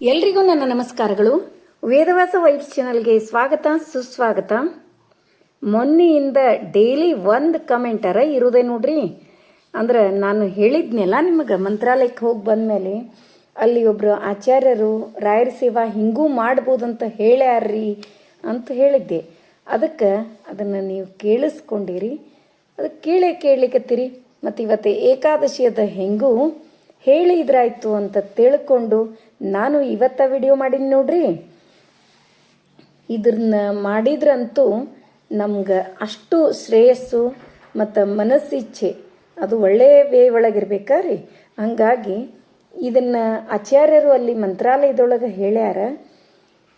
ಎಲ್ರಿಗೂ ನನ್ನ ನಮಸ್ಕಾರಗಳು. ವೇದವಾಸ ವೈಬ್ಸ್ ಚಾನಲ್ಗೆ ಸ್ವಾಗತ, ಸುಸ್ವಾಗತ. ಮೊನ್ನೆಯಿಂದ ಡೈಲಿ ಒಂದು ಕಮೆಂಟರ ಇರೋದೇ ನೋಡ್ರಿ. ಅಂದ್ರೆ ನಾನು ಹೇಳಿದ್ನೆಲ್ಲ ನಿಮಗೆ ಮಂತ್ರಾಲಯಕ್ಕೆ ಹೋಗಿ ಬಂದಮೇಲೆ ಅಲ್ಲಿ ಒಬ್ಬರು ಆಚಾರ್ಯರು, ರಾಯರ ಸೇವಾ ಹಿಂಗೂ ಅಂತ ಹೇಳ್ಯಾರ್ರಿ ಅಂತ ಹೇಳಿದ್ದೆ. ಅದಕ್ಕೆ ಅದನ್ನು ನೀವು ಕೇಳಿಸ್ಕೊಂಡಿರಿ. ಅದಕ್ಕೆ ಕೇಳೇ ಕೇಳಲಿಕ್ಕತ್ತೀರಿ ಮತ್ತು ಇವತ್ತು ಏಕಾದಶಿಯದ ಹೆಂಗೂ ಹೇಳಿದ್ರಾಯ್ತು ಅಂತ ತಿಳ್ಕೊಂಡು ನಾನು ಇವತ್ತ ವಿಡಿಯೋ ಮಾಡೀನಿ ನೋಡ್ರಿ. ಇದನ್ನ ಮಾಡಿದ್ರಂತೂ ನಮ್ಗೆ ಅಷ್ಟು ಶ್ರೇಯಸ್ಸು ಮತ್ತು ಮನಸ್ಸಿಚ್ಛೆ ಅದು ಒಳ್ಳೆಯ ವೇ ಒಳಗಿರ್ಬೇಕಾರಿ ಹಂಗಾಗಿ ಇದನ್ನು ಆಚಾರ್ಯರು ಅಲ್ಲಿ ಮಂತ್ರಾಲಯದೊಳಗೆ ಹೇಳ್ಯಾರ,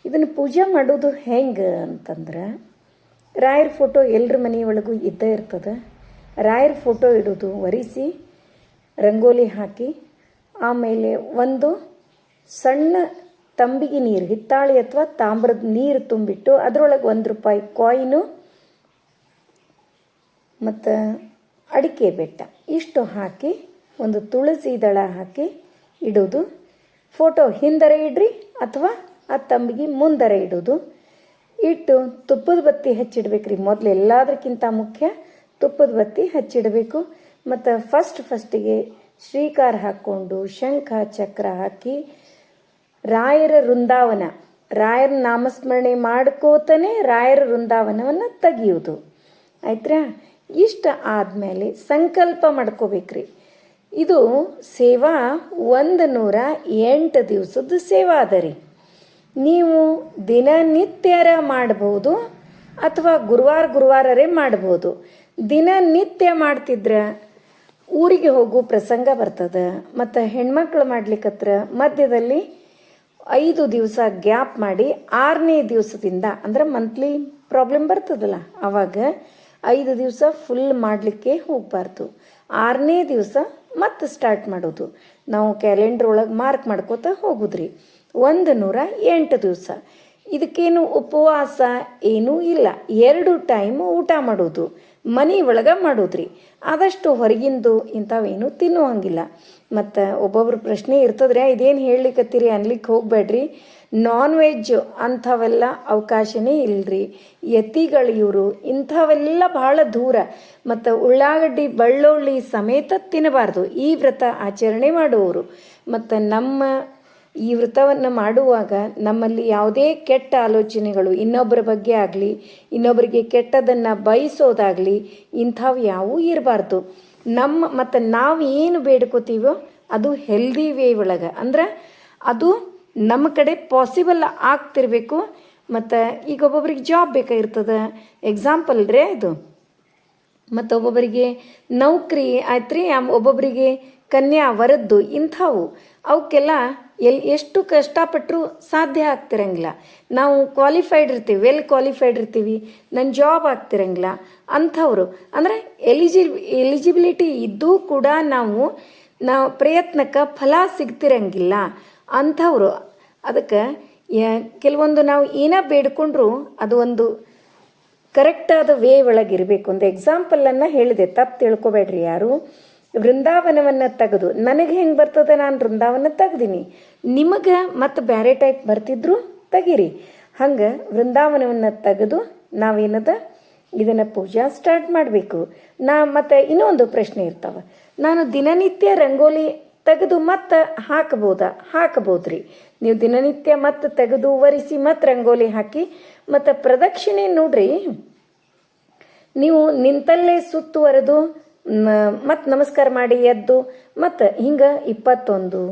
ಇದನ್ನು ಪೂಜೆ ಮಾಡೋದು ಹೆಂಗೆ ಅಂತಂದ್ರೆ ರಾಯರ ಫೋಟೋ ಎಲ್ಲರ ಮನೆಯೊಳಗೂ ಇದ್ದೇ ಇರ್ತದೆ. ರಾಯರ ಫೋಟೋ ಇಡೋದು ಒರೆಸಿ, ರಂಗೋಲಿ ಹಾಕಿ ಆಮೇಲೆ ಒಂದು ಸಣ್ಣ ತಂಬಿಗೆ ನೀರು, ಹಿತ್ತಾಳೆ ಅಥವಾ ತಾಮ್ರದ ನೀರು ತುಂಬಿಟ್ಟು ಅದರೊಳಗೆ ಒಂದು ರೂಪಾಯಿ ಕಾಯಿನು ಮತ್ತು ಅಡಿಕೆ ಬೆಟ್ಟ. ಇಷ್ಟು ಹಾಕಿ ಒಂದು ತುಳಸಿ ದಳ ಹಾಕಿ ಇಡೋದು. ಫೋಟೋ ಹಿಂದರೆ ಇಡ್ರಿ ಅಥವಾ ಆ ತಂಬಿಗೆ ಮುಂದರೆ ಇಡೋದು. ಇಟ್ಟು ತುಪ್ಪದ ಬತ್ತಿ ಹಚ್ಚಿಡ್ಬೇಕ್ರಿ. ಮೊದಲು ಎಲ್ಲದಕ್ಕಿಂತ ಮುಖ್ಯ ತುಪ್ಪದ ಬತ್ತಿ ಹಚ್ಚಿಡಬೇಕು. ಮತ್ತು ಫಸ್ಟ್ ಫಸ್ಟಿಗೆ ಶ್ರೀಕಾರ ಹಾಕ್ಕೊಂಡು ಶಂಖ, ಚಕ್ರ ಹಾಕಿ ರಾಯರ ವೃಂದಾವನ, ರಾಯರ ನಾಮಸ್ಮರಣೆ ಮಾಡ್ಕೋತಾನೆ ರಾಯರ ವೃಂದಾವನವನ್ನು ತೆಗಿಯೋದು ಆಯ್ತಾ ಇಷ್ಟ ಆದಮೇಲೆ ಸಂಕಲ್ಪ ಮಾಡ್ಕೋಬೇಕ್ರಿ. ಇದು ಸೇವಾ ಒಂದು ನೂರ ಎಂಟು ದಿವಸದ ಸೇವಾ ಅದ ರೀ. ನೀವು ದಿನನಿತ್ಯರ ಮಾಡ್ಬೋದು ಅಥವಾ ಗುರುವಾರ ಗುರುವಾರರೇ ಮಾಡ್ಬೋದು. ದಿನನಿತ್ಯ ಮಾಡ್ತಿದ್ರೆ ಊರಿಗೆ ಹೋಗೋ ಪ್ರಸಂಗ ಬರ್ತದೆ. ಮತ್ತು ಹೆಣ್ಮಕ್ಳು ಮಾಡ್ಲಿಕ್ಕತ್ರ ಮಧ್ಯದಲ್ಲಿ ಐದು ದಿವಸ ಗ್ಯಾಪ್ ಮಾಡಿ ಆರನೇ ದಿವಸದಿಂದ ಅಂದ್ರೆ ಮಂತ್ಲಿ ಪ್ರಾಬ್ಲಮ್ ಬರ್ತದಲ್ಲ ಆವಾಗ ಐದು ದಿವಸ ಫುಲ್ ಮಾಡಲಿಕ್ಕೆ ಹೋಗಬಾರ್ದು. ಆರನೇ ದಿವಸ ಮತ್ತೆ ಸ್ಟಾರ್ಟ್ ಮಾಡೋದು. ನಾವು ಕ್ಯಾಲೆಂಡ್ರ್ ಒಳಗೆ ಮಾರ್ಕ್ ಮಾಡ್ಕೋತಾ ಹೋಗುದ್ರಿ. ಒಂದು ನೂರ ಎಂಟು ದಿವಸ. ಇದಕ್ಕೇನು ಉಪವಾಸ ಏನೂ ಇಲ್ಲ. ಎರಡು ಟೈಮ್ ಊಟ ಮಾಡೋದು. ಮನೆ ಒಳಗೆ ಮಾಡೋದ್ರಿ. ಆದಷ್ಟು ಹೊರಗಿಂದು ಇಂಥವೇನು ತಿನ್ನುವಂಗಿಲ್ಲ. ಮತ್ತು ಒಬ್ಬೊಬ್ರ ಪ್ರಶ್ನೆ ಇರ್ತದ್ರೆ ಇದೇನು ಹೇಳಲಿಕ್ಕತ್ತೀರಿ ಅನ್ಲಿಕ್ಕೆ ಹೋಗಬೇಡ್ರಿ ನಾನ್ ವೆಜ್ ಅಂಥವೆಲ್ಲ ಅವಕಾಶನೇ ಇಲ್ಲರಿ ಯತಿಗಳು ಇವರು ಇಂಥವೆಲ್ಲ ಭಾಳ ದೂರ. ಮತ್ತು ಉಳ್ಳಾಗಡ್ಡಿ, ಬೆಳ್ಳುಳ್ಳಿ ಸಮೇತ ತಿನ್ನಬಾರ್ದು. ಈ ವ್ರತ ಆಚರಣೆ ಮಾಡುವವರು. ಮತ್ತು ನಮ್ಮ ಈ ವ್ರತವನ್ನು ಮಾಡುವಾಗ ನಮ್ಮಲ್ಲಿ ಯಾವುದೇ ಕೆಟ್ಟ ಆಲೋಚನೆಗಳು ಇನ್ನೊಬ್ಬರ ಬಗ್ಗೆ ಆಗಲಿ, ಇನ್ನೊಬ್ಬರಿಗೆ ಕೆಟ್ಟದನ್ನು ಬಯಸೋದಾಗಲಿ ಇಂಥವು ಯಾವೂ ಇರಬಾರ್ದು. ನಮ್ಮ ಮತ್ತು ನಾವು ಏನು ಬೇಡ್ಕೋತೀವೋ ಅದು ಹೆಲ್ದಿ ವೇ ಒಳಗೆ. ಅಂದ್ರೆ ಅದು ನಮ್ಮ ಕಡೆ ಪಾಸಿಬಲ್ ಆಗ್ತಿರ್ಬೇಕು, ಮತ್ತು ಈಗ ಒಬ್ಬೊಬ್ರಿಗೆ ಜಾಬ್ ಬೇಕಾಗಿರ್ತದೆ. ಎಕ್ಸಾಂಪಲ್ ರೀ ಇದು. ಮತ್ತು ಒಬ್ಬೊಬ್ಬರಿಗೆ ನೌಕರಿ ಆಯ್ತು ರೀ ಒಬ್ಬೊಬ್ಬರಿಗೆ ಕನ್ಯಾ ವರದ್ದು ಇಂಥವು. ಅವಕ್ಕೆಲ್ಲ ಎಲ್ಲಿ ಎಷ್ಟು ಕಷ್ಟಪಟ್ಟರೂ ಸಾಧ್ಯ ಆಗ್ತಿರಂಗಿಲ್ಲ. ನಾವು ಕ್ವಾಲಿಫೈಡ್ ಇರ್ತೀವಿ ವೆಲ್ ಕ್ವಾಲಿಫೈಡ್ ಇರ್ತೀವಿ ನನ್ನ ಜಾಬ್ ಆಗ್ತಿರಂಗಿಲ್ಲ ಅಂಥವ್ರು. ಅಂದರೆ ಎಲಿಜಿ ಎಲಿಜಿಬಿಲಿಟಿ ಇದ್ದೂ ಕೂಡ ನಾವು ನಾವು ಪ್ರಯತ್ನಕ್ಕೆ ಫಲ ಸಿಗ್ತಿರಂಗಿಲ್ಲ ಅಂಥವ್ರು. ಅದಕ್ಕೆ ಕೆಲವೊಂದು ನಾವು ಏನೇ ಬೇಡ್ಕೊಂಡ್ರು ಅದು ಒಂದು ಕರೆಕ್ಟಾದ ವೇ ಒಳಗಿರಬೇಕು. ಒಂದು ಎಕ್ಸಾಂಪಲನ್ನು ಹೇಳಿದೆ, ತಪ್ಪು ತಿಳ್ಕೊಬೇಡ್ರಿ ಯಾರು. ವೃಂದಾವನವನ್ನು ತೆಗೆದು, ನನಗೆ ಹೆಂಗೆ ಬರ್ತದೆ ನಾನು ವೃಂದಾವನ ತೆಗ್ದೀನಿ. ನಿಮಗೆ ಮತ್ತು ಬೇರೆ ಟೈಪ್ ಬರ್ತಿದ್ರು ತೆಗೀರಿ. ಹಂಗೆ ವೃಂದಾವನವನ್ನು ತೆಗೆದು ನಾವೇನದ? ಇದನ್ನು ಪೂಜಾ ಸ್ಟಾರ್ಟ್ ಮಾಡಬೇಕು. ನಾ ಮತ್ತು ಇನ್ನೊಂದು ಪ್ರಶ್ನೆ ಇರ್ತಾವೆ. ನಾನು ದಿನನಿತ್ಯ ರಂಗೋಲಿ ತೆಗೆದು ಮತ್ತೆ ಹಾಕ್ಬೋದಾ? ಹಾಕಬಹುದ್ರಿ ನೀವು ದಿನನಿತ್ಯ ಮತ್ತೆ ತೆಗೆದು ಒರೆಸಿ ಮತ್ತೆ ರಂಗೋಲಿ ಹಾಕಿ, ಮತ್ತು ಪ್ರದಕ್ಷಿಣೆ ನೋಡ್ರಿ. ನೀವು ನಿಂತಲ್ಲೇ ಸುತ್ತುವರೆದು ಮತ್ತು ನಮಸ್ಕಾರ ಮಾಡಿ ಎದ್ದು ಮತ್ತು ಹಿಂಗೆ ಇಪ್ಪತ್ತೊಂದು,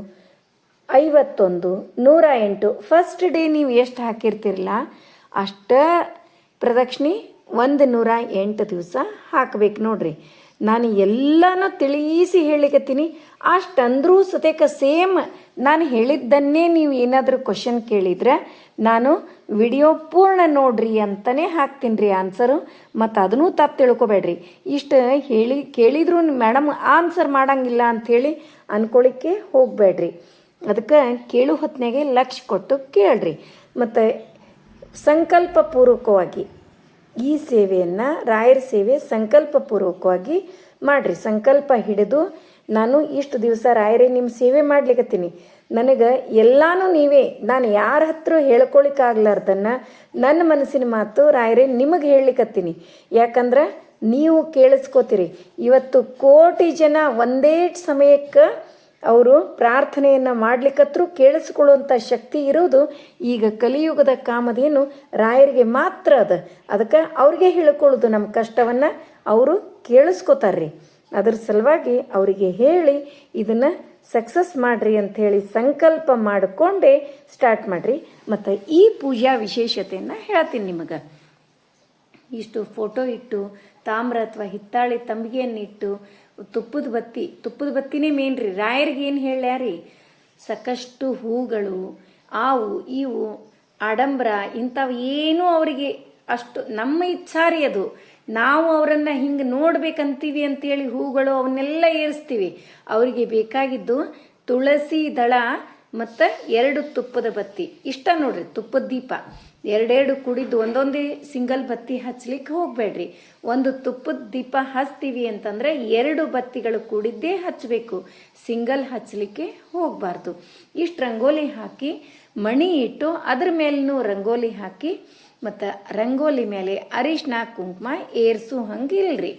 ಐವತ್ತೊಂದು, ನೂರ ಎಂಟು ಫಸ್ಟ್ ಡೇ ನೀವು ಎಷ್ಟು ಹಾಕಿರ್ತಿರಲ್ಲ ಅಷ್ಟ ಪ್ರದಕ್ಷಿಣೆ ಒಂದು ನೂರ ಎಂಟು ದಿವಸ ಹಾಕ್ಬೇಕು ನೋಡ್ರಿ. ನಾನು ಎಲ್ಲನೂ ತಿಳಿಸಿ ಹೇಳಿಕತ್ತೀನಿ. ಅಷ್ಟಂದ್ರೂ ಸತೇಕ ಸೇಮ್ ನಾನು ಹೇಳಿದ್ದನ್ನೇ ನೀವು ಏನಾದರೂ ಕ್ವಶನ್ ಕೇಳಿದ್ರೆ, ನಾನು ವಿಡಿಯೋ ಪೂರ್ಣ ನೋಡ್ರಿ ಅಂತಲೇ ಹಾಕ್ತೀನಿ ರೀ ಆನ್ಸರು ಮತ್ತು ಅದನ್ನೂ ತಪ್ಪು ತಿಳ್ಕೊಬೇಡ್ರಿ. ಇಷ್ಟು ಹೇಳಿ, ಕೇಳಿದ್ರು ಮೇಡಮ್ ಆನ್ಸರ್ ಮಾಡಂಗಿಲ್ಲ ಅಂಥೇಳಿ ಅಂದ್ಕೊಳ್ಳಿಕ್ಕೆ ಹೋಗಬೇಡ್ರಿ. ಅದಕ್ಕೆ ಕೇಳು ಹೊತ್ತಿನಾಗೆ ಲಕ್ಷ ಕೊಟ್ಟು ಕೇಳ್ರಿ. ಮತ್ತು ಸಂಕಲ್ಪಪೂರ್ವಕವಾಗಿ ಈ ಸೇವೆಯನ್ನು ರಾಯರ ಸೇವೆ ಸಂಕಲ್ಪಪೂರ್ವಕವಾಗಿ ಮಾಡಿರಿ. ಸಂಕಲ್ಪ ಹಿಡಿದು ನಾನು ಇಷ್ಟು ದಿವಸ ರಾಯರೇ ನಿಮ್ಮ ಸೇವೆ ಮಾಡ್ಲಿಕತ್ತೀನಿ. ನನಗೆ ಎಲ್ಲಾನು ನೀವೇ, ನಾನು ಯಾರ ಹತ್ರ ಹೇಳ್ಕೊಳಿಕ್ಕಾಗ್ಲಾರ್ದನ್ನ ನನ್ನ ಮನಸ್ಸಿನ ಮಾತು ರಾಯರೇ ನಿಮಗೆ ಹೇಳಲಿಕ್ಕತ್ತೀನಿ ಯಾಕಂದ್ರೆ ನೀವು ಕೇಳಿಸ್ಕೋತೀರಿ, ಇವತ್ತು ಕೋಟಿ ಜನ ಒಂದೇ ಸಮಯಕ್ಕೆ ಅವರು ಪ್ರಾರ್ಥನೆಯನ್ನು ಮಾಡ್ಲಿಕ್ಕತ್ರೂ ಕೇಳಿಸ್ಕೊಳ್ಳುವಂಥ ಶಕ್ತಿ ಇರೋದು ಈಗ ಕಲಿಯುಗದ ಕಾಮಧೇನು ರಾಯರಿಗೆ ಮಾತ್ರ ಅದ. ಅದಕ್ಕೆ ಅವ್ರಿಗೆ ಹೇಳ್ಕೊಳ್ಳೋದು ನಮ್ಮ ಕಷ್ಟವನ್ನು ಅವರು ಕೇಳಿಸ್ಕೋತಾರ್ರಿ. ಅದ್ರ ಸಲುವಾಗಿ ಅವರಿಗೆ ಹೇಳಿ ಇದನ್ನು ಸಕ್ಸಸ್ ಮಾಡ್ರಿ ಅಂಥೇಳಿ ಸಂಕಲ್ಪ ಮಾಡಿಕೊಂಡೇ ಸ್ಟಾರ್ಟ್ ಮಾಡಿರಿ. ಮತ್ತು ಈ ಪೂಜಾ ವಿಶೇಷತೆಯನ್ನು ಹೇಳ್ತೀನಿ ನಿಮಗೆ. ಇಷ್ಟು ಫೋಟೋ ಇಟ್ಟು, ತಾಮ್ರ ಅಥವಾ ಹಿತ್ತಾಳೆ ತಂಬಿಗೆಯನ್ನಿಟ್ಟು, ತುಪ್ಪದ ಬತ್ತಿ, ತುಪ್ಪದ ಬತ್ತಿನೇ ಮೇನ್ ರೀ. ರಾಯರಿಗೆ ಏನು ಹೇಳ್ಯಾರಿ? ಸಾಕಷ್ಟು ಹೂಗಳು, ಆವು, ಇವು, ಆಡಂಬರ ಇಂಥವು ಏನೂ ಅವರಿಗೆ ಅಷ್ಟು ನಮ್ಮ ಇಚ್ಛಾರಿ ಅದು. ನಾವು ಅವರನ್ನು ಹಿಂಗೆ ನೋಡ್ಬೇಕಂತೀವಿ ಅಂತೇಳಿ ಹೂಗಳು ಅವನ್ನೆಲ್ಲ ಏರಿಸ್ತೀವಿ. ಅವರಿಗೆ ಬೇಕಾಗಿದ್ದು ತುಳಸಿ ದಳ ಮತ್ತು ಎರಡು ತುಪ್ಪದ ಬತ್ತಿ. ಇಷ್ಟ ನೋಡ್ರಿ, ತುಪ್ಪದ ದೀಪ. ಎರಡೆರಡು ಕುಡಿದು ಒಂದೊಂದೇ ಸಿಂಗಲ್ ಬತ್ತಿ ಹಚ್ಲಿಕ್ಕೆ ಹೋಗಬೇಡ್ರಿ. ಒಂದು ತುಪ್ಪದ ದೀಪ ಹಚ್ತೀವಿ ಅಂತಂದ್ರೆ ಎರಡು ಬತ್ತಿಗಳು ಕೂಡಿದ್ದೇ ಹಚ್ಚಬೇಕು ಸಿಂಗಲ್ ಹಚ್ಚಲಿಕ್ಕೆ ಹೋಗಬಾರ್ದು. ಇಷ್ಟು ರಂಗೋಲಿ ಹಾಕಿ ಮಣಿ ಇಟ್ಟು ಅದ್ರ ಮೇಲೂ ರಂಗೋಲಿ ಹಾಕಿ ಮತ್ತು ರಂಗೋಲಿ ಮೇಲೆ ಅರಿಶಿನ ಕುಂಕುಮ ಏರ್ಸು ಹಂಗಿಲ್ರಿ.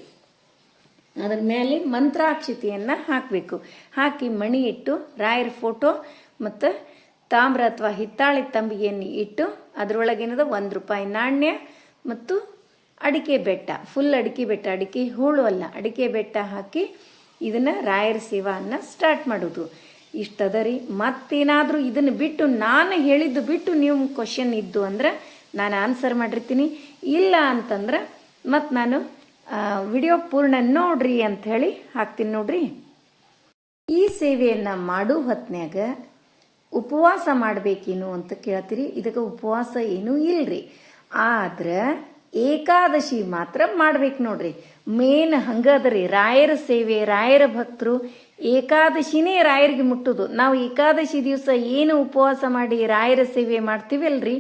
ಅದ್ರ ಮೇಲೆ ಮಂತ್ರಾಕ್ಷತೆಯನ್ನು ಹಾಕಬೇಕು. ಹಾಕಿ ಮಣಿ ಇಟ್ಟು, ರಾಯರ ಫೋಟೋ ಮತ್ತು ತಾಮ್ರ ಅಥವಾ ಹಿತ್ತಾಳೆ ತಂಬಿಗೆಯನ್ನು ಇಟ್ಟು ಅದರೊಳಗೇನದ ಒಂದು ರೂಪಾಯಿ ನಾಣ್ಯ ಮತ್ತು ಅಡಿಕೆ ಬೆಟ್ಟ. ಫುಲ್ ಅಡಿಕೆ ಬೆಟ್ಟ. ಅಡಿಕೆ ಹೂಳು ಅಲ್ಲ. ಅಡಿಕೆ ಬೆಟ್ಟ ಹಾಕಿ ಇದನ್ನು ರಾಯರ ಸೇವಾನ ಸ್ಟಾರ್ಟ್ ಮಾಡೋದು. ಇಷ್ಟದ ರೀ. ಮತ್ತೇನಾದರೂ ಇದನ್ನು ಬಿಟ್ಟು ನಾನು ಹೇಳಿದ್ದು ಬಿಟ್ಟು ನೀವು ಕ್ವಶನ್ ಇದ್ದು ಅಂದ್ರೆ ನಾನು ಆನ್ಸರ್ ಮಾಡಿರ್ತೀನಿ. ಇಲ್ಲ ಅಂತಂದ್ರೆ ಮತ್ತು ನಾನು ವಿಡಿಯೋ ಪೂರ್ಣ ನೋಡ್ರಿ ಅಂತ ಹೇಳಿ ಹಾಕ್ತೀನಿ ನೋಡ್ರಿ. ಈ ಸೇವೆಯನ್ನು ಮಾಡೋ ಹೊತ್ನ್ಯಾಗ ಉಪವಾಸ ಮಾಡಬೇಕೇನು ಅಂತ ಕೇಳ್ತೀರಿ? ಇದಕ್ಕೆ ಉಪವಾಸ ಏನೂ ಇಲ್ರಿ. ಆದ್ರೆ ಏಕಾದಶಿ ಮಾತ್ರ ಮಾಡ್ಬೇಕು ನೋಡ್ರಿ. ಮೇನ್ ಹಂಗದ್ರಿ ರಾಯರ ಸೇವೆ, ರಾಯರ ಭಕ್ತರು ಏಕಾದಶಿನೇ ರಾಯರಿಗೆ ಮುಟ್ಟುದು. ನಾವು ಏಕಾದಶಿ ದಿವಸ ಏನು ಉಪವಾಸ ಮಾಡಿ ರಾಯರ ಸೇವೆ ಮಾಡ್ತೀವಲ್ರಿ?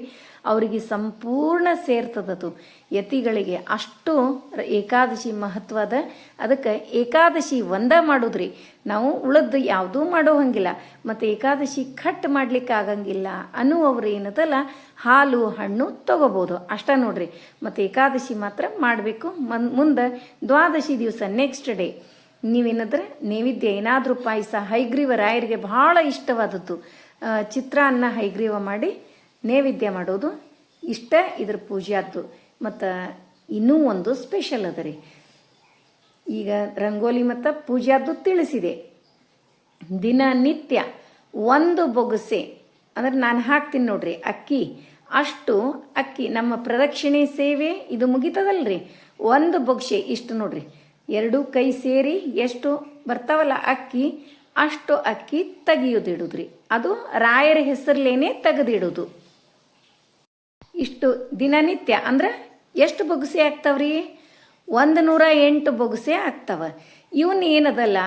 ಅವರಿಗೆ ಸಂಪೂರ್ಣ ಸೇರ್ತದದು. ಯತಿಗಳಿಗೆ ಅಷ್ಟು ಏಕಾದಶಿ ಮಹತ್ವದ ಅದಕ್ಕೆ ಏಕಾದಶಿ ಒಂದ ಮಾಡೋದ್ರಿ. ನಾವು ಉಳದ್ದು ಯಾವುದೂ ಮಾಡೋ ಹಂಗಿಲ್ಲ. ಮತ್ತು ಏಕಾದಶಿ ಕಟ್ ಮಾಡ್ಲಿಕ್ಕೆ ಆಗಂಗಿಲ್ಲ ಅನ್ನುವವ್ರು ಏನದಲ್ಲ, ಹಾಲು, ಹಣ್ಣು ತಗೋಬೋದು. ಅಷ್ಟ ನೋಡ್ರಿ. ಮತ್ತು ಏಕಾದಶಿ ಮಾತ್ರ ಮಾಡಬೇಕು. ಮನ್, ಮುಂದೆ ದ್ವಾದಶಿ ದಿವಸ ನೆಕ್ಸ್ಟ್ ಡೇ ನೀವೇನಾದ್ರೆ ನೈವೇದ್ಯ ಏನಾದರೂ ಪಾಯಸ, ಹೈಗ್ರೀವ ರಾಯರಿಗೆ ಬಹಳ ಇಷ್ಟವಾದದ್ದು. ಚಿತ್ರಾನ್ನ ಹೈಗ್ರೀವ ಮಾಡಿ ನೈವೇದ್ಯ ಮಾಡೋದು ಇಷ್ಟ, ಇದ್ರ ಪೂಜೆಯದ್ದು ಮತ್ತು ಇನ್ನೂ ಒಂದು ಸ್ಪೆಷಲ್ ಅದ ರೀ. ಈಗ ರಂಗೋಲಿ ಮತ್ತು ಪೂಜೆಯದ್ದು ತಿಳಿಸಿದೆ. ದಿನನಿತ್ಯ ಒಂದು ಬೊಗಸೆ, ಅಂದ್ರೆ ನಾನು ಹಾಕ್ತೀನಿ ನೋಡ್ರಿ ಅಕ್ಕಿ. ಅಷ್ಟು ಅಕ್ಕಿ, ನಮ್ಮ ಪ್ರದಕ್ಷಿಣೆ ಸೇವೆ ಇದು ಮುಗಿತದಲ್ರಿ. ಒಂದು ಬೊಗ್ಸೆ ಇಷ್ಟು ನೋಡ್ರಿ. ಎರಡೂ ಕೈ ಸೇರಿ ಎಷ್ಟು ಬರ್ತಾವಲ್ಲ ಅಕ್ಕಿ, ಅಷ್ಟು ಅಕ್ಕಿ ತೆಗೆಯೋದಿಡುದ್ರಿ. ಅದು ರಾಯರ ಹೆಸರ್ಲೇನೆ ತೆಗೆದಿಡುದು. ಇಷ್ಟು ದಿನನಿತ್ಯ ಅಂದ್ರೆ ಎಷ್ಟು ಬೊಗಸೆ ಆಗ್ತಾವ್ರಿ? ಒಂದು ನೂರ ಎಂಟು ಬೊಗಸೆ ಆಗ್ತಾವ. ಇವನ್ ಏನದಲ್ಲ,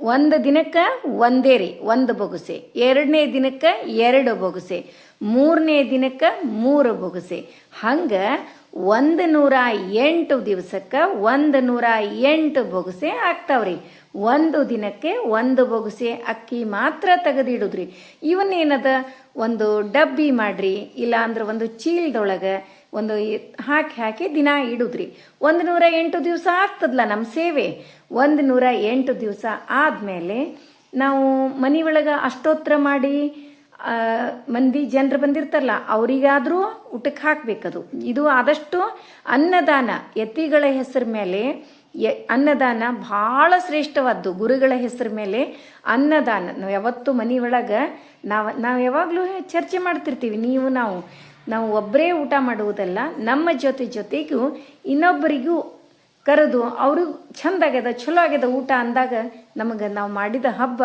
ಒಂದು ದಿನಕ್ಕೆ ಒಂದೇ ರೀ, ಒಂದು ಬೊಗಸೆ. ಎರಡನೇ ದಿನಕ್ಕೆ ಎರಡು ಬೊಗಸೆ. ಮೂರನೇ ದಿನಕ್ಕೆ ಮೂರು ಬೊಗಸೆ. ಹಂಗೆ ಒಂದು ನೂರ ಎಂಟು ದಿವಸಕ್ಕೆ ಒಂದು ನೂರ ಎಂಟು ಬೊಗಸೆ ಆಗ್ತಾವ್ರಿ. ಒಂದು ದಿನಕ್ಕೆ ಒಂದು ಬೊಗಸೆ ಅಕ್ಕಿ ಮಾತ್ರ ತೆಗೆದಿಡುದ್ರಿ. ಇವನ್ನೇನದ? ಒಂದು ಡಬ್ಬಿ ಮಾಡ್ರಿ ಇಲ್ಲ ಅಂದ್ರೆ ಒಂದು ಚೀಲದೊಳಗೆ ಒಂದು ಹಾಕಿ ಹಾಕಿ ದಿನ ಇಡುದ್ರಿ. ಒಂದು ನೂರ ಎಂಟು ದಿವಸ ಆಗ್ತದಲ್ಲ ನಮ್ಮ ಸೇವೆ. ಒಂದು ನೂರ ಎಂಟು ದಿವಸ ಆದಮೇಲೆ ನಾವು ಮನೆ ಒಳಗೆ ಅಷ್ಟೋತ್ರ ಮಾಡಿ ಮಂದಿ ಜನರು ಬಂದಿರ್ತಾರಲ್ಲ, ಅವರಿಗಾದರೂ ಊಟಕ್ಕೆ ಹಾಕಬೇಕದು. ಇದು ಆದಷ್ಟು ಅನ್ನದಾನ ಎತ್ತಿಗಳ ಹೆಸರ ಮೇಲೆ ಅನ್ನದಾನ ಭಾಳ ಶ್ರೇಷ್ಠವಾದ್ದು. ಗುರುಗಳ ಹೆಸರು ಮೇಲೆ ಅನ್ನದಾನ. ನಾವು ಯಾವತ್ತು ಮನೆಯೊಳಗೆ ನಾವು ನಾವು ಯಾವಾಗಲೂ ಚರ್ಚೆ ಮಾಡ್ತಿರ್ತೀವಿ. ನೀವು, ನಾವು ನಾವು ಒಬ್ಬರೇ ಊಟ ಮಾಡುವುದಲ್ಲ, ನಮ್ಮ ಜೊತೆ ಜೊತೆಗೂ ಇನ್ನೊಬ್ಬರಿಗೂ ಕರೆದು ಅವರು ಆಗ್ಯದ, ಚಲೋ ಆಗ್ಯದ ಊಟ ಅಂದಾಗ ನಮಗೆ ನಾವು ಮಾಡಿದ ಹಬ್ಬ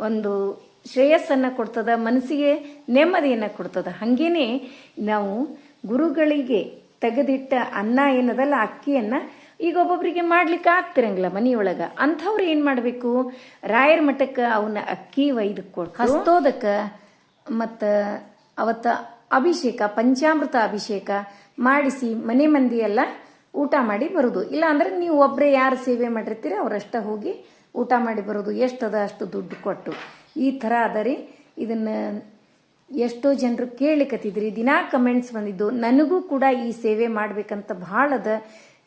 ಒಂದು ಶ್ರೇಯಸ್ಸನ್ನು ಕೊಡ್ತದ, ಮನಸ್ಸಿಗೆ ನೆಮ್ಮದಿಯನ್ನು ಕೊಡ್ತದ. ಹಾಗೇನೆ ನಾವು ಗುರುಗಳಿಗೆ ತೆಗೆದಿಟ್ಟ ಅನ್ನ ಏನದಲ್ಲ, ಅಕ್ಕಿಯನ್ನು ಈಗ ಒಬ್ಬೊಬ್ಬರಿಗೆ ಮಾಡ್ಲಿಕ್ಕೆ ಆಗ್ತಿರಂಗಿಲ್ಲ ಮನೆಯೊಳಗೆ ಅಂಥವ್ರು ಏನು ಮಾಡಬೇಕು? ರಾಯರ ಮಠಕ್ಕೆ ಅವನ್ನ ಅಕ್ಕಿ ಒಯ್ದು ಕೊಟ್ಟು ಹಸ್ತೋದಕ್ಕೆ ಮತ್ತು ಅವತ್ತ ಅಭಿಷೇಕ, ಪಂಚಾಮೃತ ಅಭಿಷೇಕ ಮಾಡಿಸಿ ಮನೆ ಮಂದಿ ಎಲ್ಲ ಊಟ ಮಾಡಿ ಬರೋದು. ಇಲ್ಲ ಅಂದ್ರೆ ನೀವು ಒಬ್ಬರೇ ಯಾರು ಸೇವೆ ಮಾಡಿರ್ತೀರಿ ಅವರಷ್ಟ ಹೋಗಿ ಊಟ ಮಾಡಿ ಬರೋದು. ಎಷ್ಟದ ಅಷ್ಟು ದುಡ್ಡು ಕೊಟ್ಟು. ಈ ಥರ ಅದ ರೀ ಇದನ್ನು ಎಷ್ಟೋ ಜನರು ಕೇಳಿಕತ್ತಿದ್ರಿ ದಿನಾ ಕಮೆಂಟ್ಸ್ ಬಂದಿದ್ದು, ನನಗೂ ಕೂಡ ಈ ಸೇವೆ ಮಾಡ್ಬೇಕಂತ ಭಾಳ ಅದ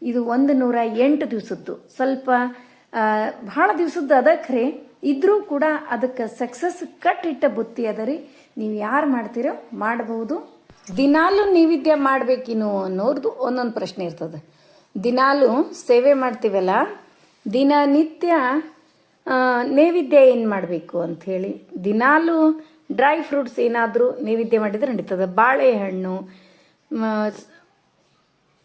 ಇದು ಒಂದು ನೂರ ಎಂಟು ದಿವಸದ್ದು. ಸ್ವಲ್ಪ ಭಾಳ ದಿವಸದ್ದು ಅದ ಖರೆ. ಇದ್ರೂ ಕೂಡ ಅದಕ್ಕೆ ಸಕ್ಸಸ್ ಕಟ್ಟಿಟ್ಟ ಬುತ್ತಿ ಅದ ರೀ. ನೀವು ಯಾರು ಮಾಡ್ತೀರೋ ಮಾಡಬಹುದು ದಿನಾಲು ನೈವೇದ್ಯ ಮಾಡಬೇಕಿನ್ನು ಅನ್ನೋರ್ದು ಒಂದೊಂದು ಪ್ರಶ್ನೆ ಇರ್ತದೆ. ದಿನಾಲು ಸೇವೆ ಮಾಡ್ತೀವಲ್ಲ ದಿನನಿತ್ಯ ನೈವೇದ್ಯ ಏನು ಮಾಡಬೇಕು ಅಂಥೇಳಿ ದಿನಾಲು ಡ್ರೈ ಫ್ರೂಟ್ಸ್ ಏನಾದರೂ ನೈವೇದ್ಯ ಮಾಡಿದ್ರೆ ನಡೀತದೆ. ಬಾಳೆಹಣ್ಣು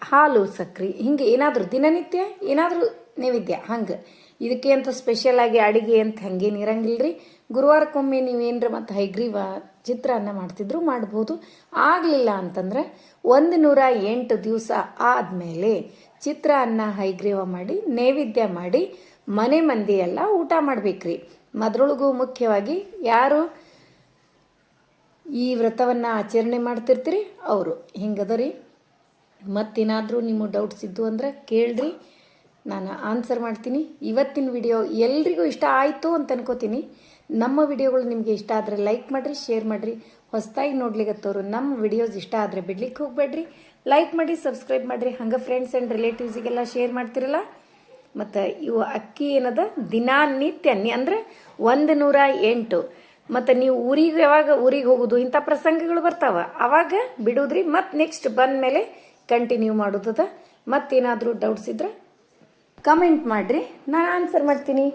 ಹಾಲು, ಸಕ್ರೆ, ಹಿಂಗೆ ಏನಾದರೂ ದಿನನಿತ್ಯ ಏನಾದರೂ ನೈವೇದ್ಯ, ಹಂಗೆ. ಇದಕ್ಕೆ ಅಂತ ಸ್ಪೆಷಲ್ ಆಗಿ ಅಡಿಗೆ ಅಂತ ಹಂಗೇನು ಇರಂಗಿಲ್ಲ ರೀ ಗುರುವಾರಕ್ಕೊಮ್ಮೆ ನೀವು ಏನರ ಮತ್ತು ಹೈಗ್ರೀವ ಚಿತ್ರಾನ್ನ ಮಾಡ್ತಿದ್ರು ಮಾಡ್ಬೋದು. ಆಗಲಿಲ್ಲ ಅಂತಂದ್ರೆ ಒಂದು ನೂರ ಎಂಟು ದಿವಸ ಆದಮೇಲೆ ಚಿತ್ರಾನ್ನ ಹೈಗ್ರೀವ ಮಾಡಿ, ನೈವೇದ್ಯ ಮಾಡಿ, ಮನೆ ಮಂದಿ ಎಲ್ಲ ಊಟ ಮಾಡ್ಬೇಕ್ರಿ. ಮದ್ರೊಳಗೂ ಮುಖ್ಯವಾಗಿ ಯಾರು ಈ ವ್ರತವನ್ನು ಆಚರಣೆ ಮಾಡ್ತಿರ್ತೀರಿ? ಅವರು. ಹಿಂಗದ ರೀ ಮತ್ತೇನಾದರೂ ನಿಮ್ಮ ಡೌಟ್ಸ್ ಇದ್ದು ಅಂದ್ರೆ ಕೇಳ್ರಿ. ನಾನು ಆನ್ಸರ್ ಮಾಡ್ತೀನಿ. ಇವತ್ತಿನ ವಿಡಿಯೋ ಎಲ್ರಿಗೂ ಇಷ್ಟ ಆಯಿತು ಅಂತ ಅನ್ಕೋತೀನಿ. ನಮ್ಮ ವಿಡಿಯೋಗಳು ನಿಮಗೆ ಇಷ್ಟ ಆದರೆ ಲೈಕ್ ಮಾಡಿರಿ ಶೇರ್ ಮಾಡಿರಿ. ಹೊಸದಾಗಿ ನೋಡ್ಲಿಕ್ಕತ್ತವರು ನಮ್ಮ ವಿಡಿಯೋಸ್ ಇಷ್ಟ ಆದರೆ ಬಿಡ್ಲಿಕ್ಕೆ ಹೋಗಬೇಡ್ರಿ. ಲೈಕ್ ಮಾಡಿ ಸಬ್ಸ್ಕ್ರೈಬ್ ಮಾಡಿರಿ. ಹಂಗೆ ಫ್ರೆಂಡ್ಸ್ ಆ್ಯಂಡ್ ರಿಲೇಟಿವ್ಸಿಗೆಲ್ಲ ಶೇರ್ ಮಾಡ್ತಿರಲ್ಲ. ಮತ್ತು ಇವು ಅಕ್ಕಿ ಏನದ? ದಿನಾನಿತ್ಯ ಅಂದರೆ ಒಂದು ನೂರ ಎಂಟು. ಮತ್ತು ನೀವು ಊರಿಗೆ ಯಾವಾಗ ಊರಿಗೆ ಹೋಗೋದು ಇಂಥ ಪ್ರಸಂಗಗಳು ಬರ್ತಾವೆ. ಅವಾಗ ಬಿಡೋದ್ರಿ. ಮತ್ತು ನೆಕ್ಸ್ಟ್ ಬಂದ ಮೇಲೆ ಕಂಟಿನ್ಯೂ ಮಾಡೋದದ ಮತ್ತೇನಾದರೂ ಡೌಟ್ಸ್ ಇದ್ರೆ ಕಮೆಂಟ್ ಮಾಡಿರಿ. ನಾನು ಆನ್ಸರ್ ಮಾಡ್ತೀನಿ.